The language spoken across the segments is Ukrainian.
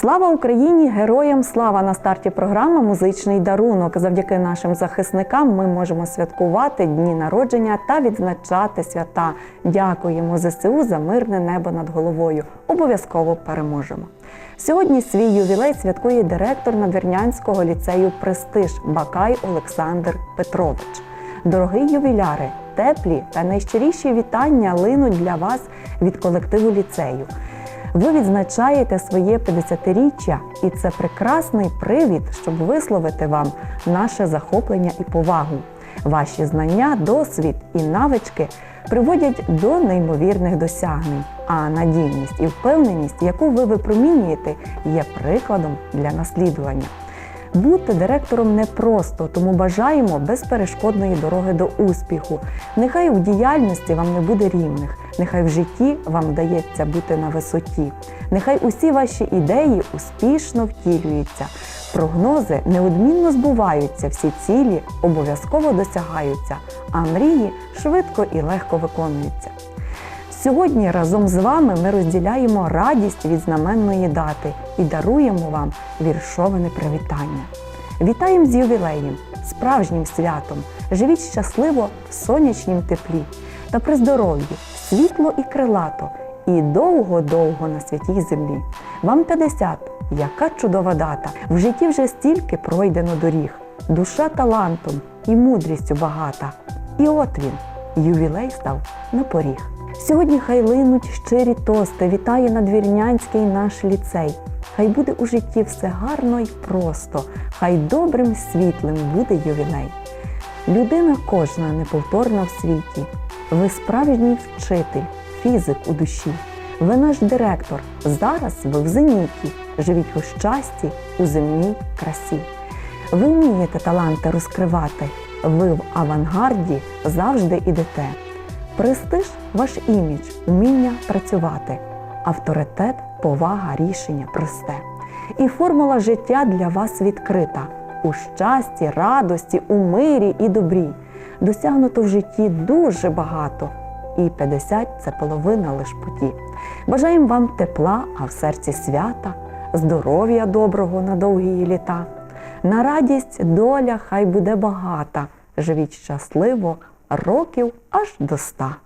Слава Україні! Героям слава на старті програми Музичний дарунок. Завдяки нашим захисникам ми можемо святкувати дні народження та відзначати свята. Дякуємо ЗСУ за мирне небо над головою. Обов'язково переможемо. Сьогодні свій ювілей святкує директор Надвірнянського ліцею Престиж Бакай Олександр Петрович. Дорогий ювіляри, теплі та найщиріші вітання линуть для вас від колективу ліцею. Ви відзначаєте своє 50-річчя, і це прекрасний привід, щоб висловити вам наше захоплення і повагу. Ваші знання, досвід і навички приводять до неймовірних досягнень, а надійність і впевненість, яку ви випромінюєте, є прикладом для наслідування. Бути директором непросто, тому бажаємо безперешкодної дороги до успіху. Нехай у діяльності вам не буде рівних, нехай в житті вам вдається бути на висоті. Нехай усі ваші ідеї успішно втілюються. Прогнози неодмінно збуваються, всі цілі обов'язково досягаються, а мрії швидко і легко виконуються. Сьогодні разом з вами ми розділяємо радість від знаменної дати і даруємо вам віршоване привітання. Вітаємо з ювілеєм, справжнім святом. Живіть щасливо в сонячнім теплі та при здоров'ї, світло і крилато, і довго-довго на святій землі. Вам 50, яка чудова дата! В житті вже стільки пройдено доріг, душа талантом і мудрістю багата. І от він, ювілей став на поріг. Сьогодні хай линуть щирі тости, вітає надвірнянський наш ліцей. Хай буде у житті все гарно й просто, хай добрим світлим буде ювілей. Людина кожна неповторна в світі. Ви справжній вчитель, фізик у душі. Ви наш директор. Зараз ви в зеніті. Живіть у щасті, у земній красі. Ви вмієте таланти розкривати. Ви в авангарді завжди ідете. Престиж ваш імідж, вміння працювати, авторитет, повага, рішення просте. І формула життя для вас відкрита у щасті, радості, у мирі і добрі. Досягнуто в житті дуже багато, і 50 – це половина лиш путі. Бажаємо вам тепла, а в серці свята, здоров'я доброго на довгі літа. На радість доля хай буде багата. Живіть щасливо, років аж до ста.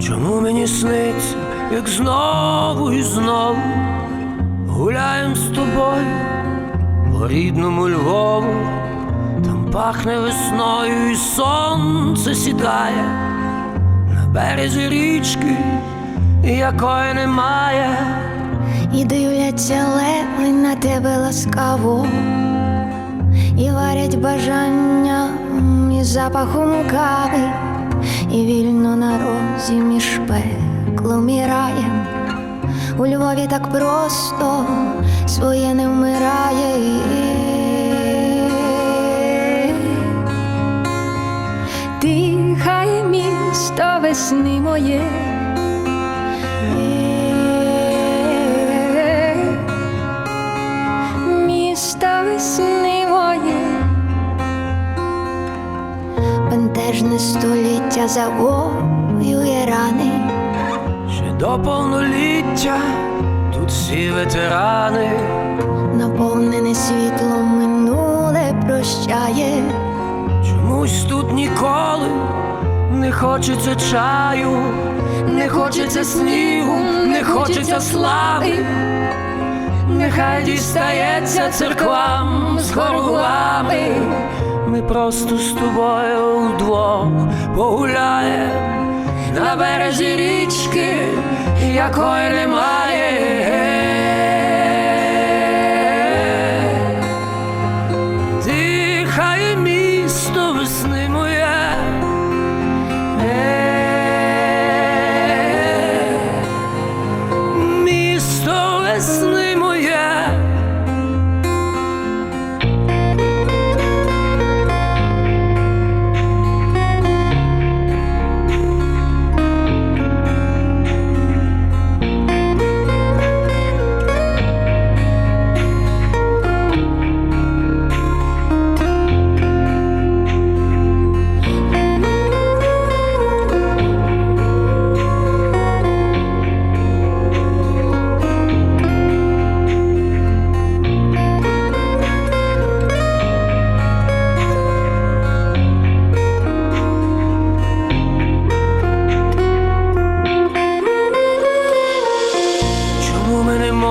Чому мені сниться, як знову і знову гуляєм з тобою по рідному Львову, там пахне весною і сонце сідає на березі річки, якої немає. І дивляться леви на тебе ласкаво, і варять бажання і запахом кави, і вільно на розі між пеклом і раєм. У Львові так просто своє не вмирає. Дихає місто весни моє. Місто весни моє, бентежне століття завоює рани, до повноліття тут всі ветерани. наповнене світлом минуле прощає, Чомусь тут ніколи не хочеться чаю, не хочеться снігу, не хочеться слави. Нехай дістається церквам з хоргулами. Ми просто з тобою вдвох погуляємо на березі річки, якої немає. Дихає місто весни моє.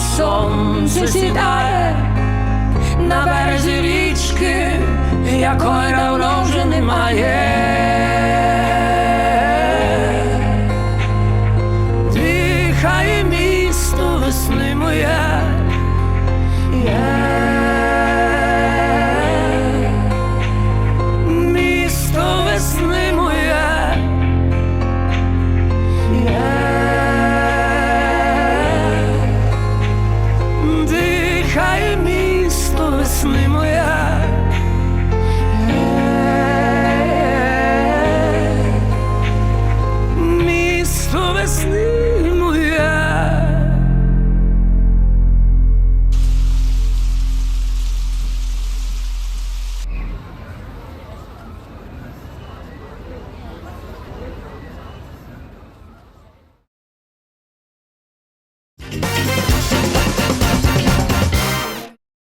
сонце сідає на березі річки, якої давно вже немає.